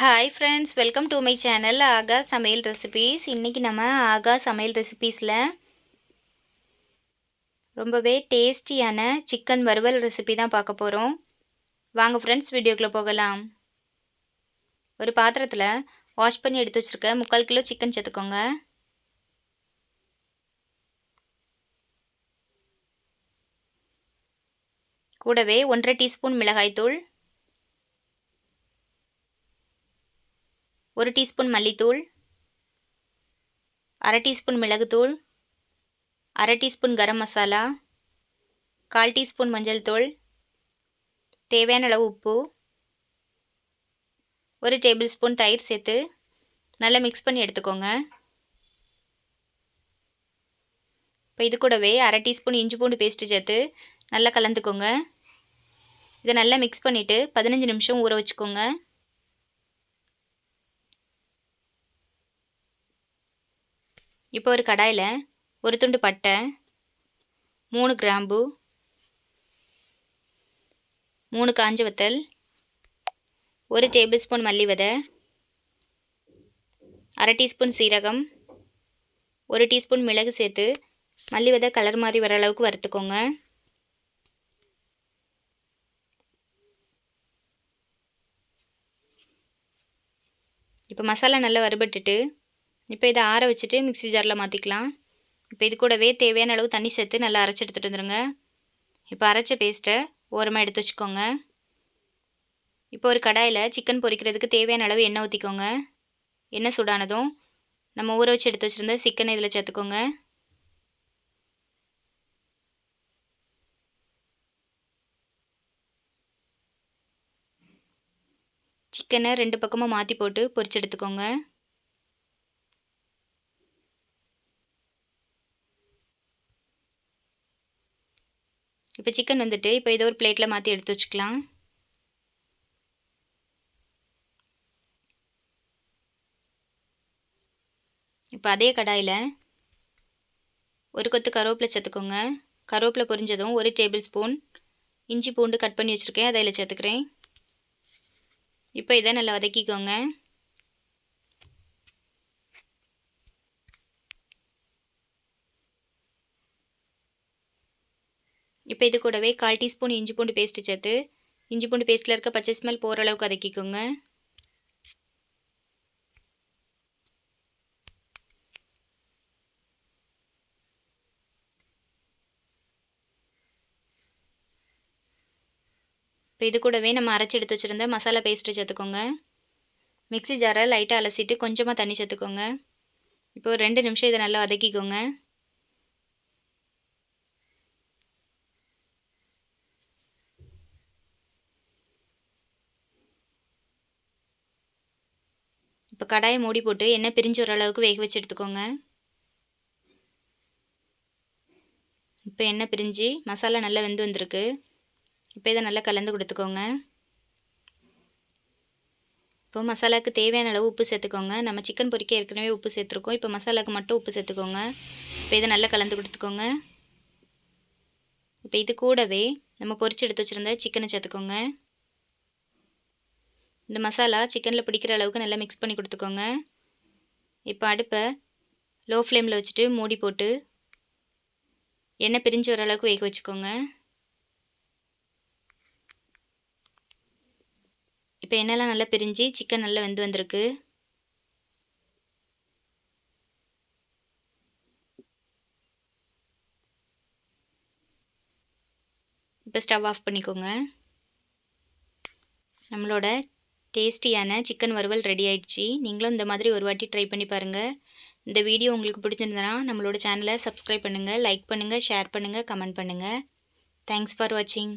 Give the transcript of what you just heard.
Hi friends welcome to my channel ஆகா சமையல் recipes இன்றைக்கி நம்ம ஆகா சமையல் ரெசிபீஸில் ரொம்பவே டேஸ்டியான சிக்கன் வறுவல் ரெசிபி தான் பார்க்க போகிறோம் வாங்க ஃப்ரெண்ட்ஸ் வீடியோக்குள்ளே போகலாம். ஒரு பாத்திரத்தில் வாஷ் பண்ணி எடுத்து வச்சுருக்க முக்கால் கிலோ சிக்கன் சேர்த்துக்கோங்க. கூடவே ஒன்றரை டீஸ்பூன் மிளகாய்த்தூள் ஒரு டீஸ்பூன் மல்லித்தூள் அரை டீஸ்பூன் மிளகுத்தூள் அரை டீஸ்பூன் கரம் மசாலா கால் டீஸ்பூன் மஞ்சள் தூள் தேவையான அளவு உப்பு ஒரு டேபிள் ஸ்பூன் தயிர் சேர்த்து நல்லா மிக்ஸ் பண்ணி எடுத்துக்கோங்க. இப்போ இது கூடவே அரை டீஸ்பூன் இஞ்சி பூண்டு பேஸ்ட்டு சேர்த்து நல்லா கலந்துக்கோங்க. இதை நல்லா மிக்ஸ் பண்ணிவிட்டு பதினஞ்சு நிமிஷம் ஊற வச்சுக்கோங்க. இப்போ ஒரு கடாயில் ஒரு துண்டு பட்டை மூணு கிராம்பு மூணு காஞ்ச வத்தல் ஒரு டேபிள் ஸ்பூன் மல்லி விதை அரை டீஸ்பூன் சீரகம் ஒரு டீஸ்பூன் மிளகு சேர்த்து மல்லி விதை கலர் மாதிரி வர அளவுக்கு வறுத்துக்கோங்க. இப்போ மசாலா நல்லா வறுபட்டுட்டு இப்போ இதை ஆற வச்சுட்டு மிக்சி ஜாரில் மாற்றிக்கலாம். இப்போ இது கூடவே தேவையான அளவு தண்ணி சேர்த்து நல்லா அரைச்சி எடுத்துகிட்டு வந்துடுங்க இப்போ அரைச்ச பேஸ்ட்டை ஓரமாக எடுத்து வச்சுக்கோங்க. இப்போ ஒரு கடாயில் சிக்கன் பொரிக்கிறதுக்கு தேவையான அளவு எண்ணெய் ஊற்றிக்கோங்க எண்ணெய் சூடானதும் நம்ம ஊற வச்சு எடுத்து வச்சுருந்த சிக்கனை இதில் சேர்த்துக்கோங்க. சிக்கனை ரெண்டு பக்கமும் மாற்றி போட்டு பொரிச்சு எடுத்துக்கோங்க. இப்போ சிக்கன் வந்துட்டு இப்போ ஏதோ ஒரு பிளேட்டில் மாற்றி எடுத்து வச்சுக்கலாம். இப்போ அதே கடாயில் ஒரு கொத்து கருவேப்பிலை சேர்த்துக்கோங்க. கருவேப்பிலை பொரிஞ்சதும் ஒரு டேபிள் ஸ்பூன் இஞ்சி பூண்டு கட் பண்ணி வச்சுருக்கேன் அதில் சேர்த்துக்கிறேன். இப்போ இதை நல்லா வதக்கிக்கோங்க. இப்போ இது கூடவே கால் டீஸ்பூன் இஞ்சி பூண்டு பேஸ்ட்டு சேர்த்து இஞ்சி பூண்டு பேஸ்ட்டில் இருக்க பச்சை ஸ்மெல் போகிற அளவுக்கு வதக்கிக்கோங்க. இப்போ இது கூடவே நம்ம அரைச்சி எடுத்து வச்சுருந்த மசாலா பேஸ்ட்டு சேர்த்துக்கோங்க. மிக்சி ஜாரை லைட்டாக அலசிட்டு கொஞ்சமாக தண்ணி சேர்த்துக்கோங்க. இப்போ ஒரு ரெண்டு நிமிஷம் இதை நல்லா வதக்கிக்கோங்க. இப்போ கடாயை மூடி போட்டு எண்ணெய் பிரிஞ்சு வர அளவுக்கு வேக வச்சு எடுத்துக்கோங்க. இப்போ எண்ணெய் பிரிஞ்சு மசாலா நல்லா வெந்து வந்திருக்கு. இப்போ இதை நல்லா கலந்து கொடுத்துக்கோங்க. இப்போ மசாலாவுக்கு தேவையான அளவு உப்பு சேர்த்துக்கோங்க. நம்ம சிக்கன் பொரிக்க ஏற்கனவே உப்பு சேர்த்துருக்கோம். இப்போ மசாலாவுக்கு மட்டும் உப்பு சேர்த்துக்கோங்க. இப்போ இதை நல்லா கலந்து கொடுத்துக்கோங்க. இப்போ இது கூடவே நம்ம பொரிச்சு எடுத்து வச்சுருந்த சிக்கனை சேர்த்துக்கோங்க. இந்த மசாலா சிக்கனில் பிடிக்கிற அளவுக்கு நல்லா மிக்ஸ் பண்ணி கொடுத்துக்கோங்க. இப்போ அடுப்பை லோ ஃப்ளேமில் வச்சுட்டு மூடி போட்டு எண்ணெய் பிரிஞ்சு வர அளவுக்கு வேக வச்சுக்கோங்க. இப்போ எண்ணெய்லாம் நல்லா பிரிஞ்சு சிக்கன் நல்லா வெந்து வந்திருக்கு. இப்போ ஸ்டவ் ஆஃப் பண்ணிக்கோங்க. நம்மளோட டேஸ்டியான சிக்கன் வறுவல் ரெடி ஆயிடுச்சு. நீங்களும் இந்த மாதிரி ஒரு வாட்டி ட்ரை பண்ணி பாருங்கள் இந்த வீடியோ உங்களுக்கு பிடிச்சிருந்தனா நம்மளோட சேனலை சப்ஸ்கிரைப் பண்ணுங்கள் லைக் பண்ணுங்கள் ஷேர் பண்ணுங்கள் கமெண்ட் பண்ணுங்கள் தேங்க்ஸ் ஃபார் வாட்சிங்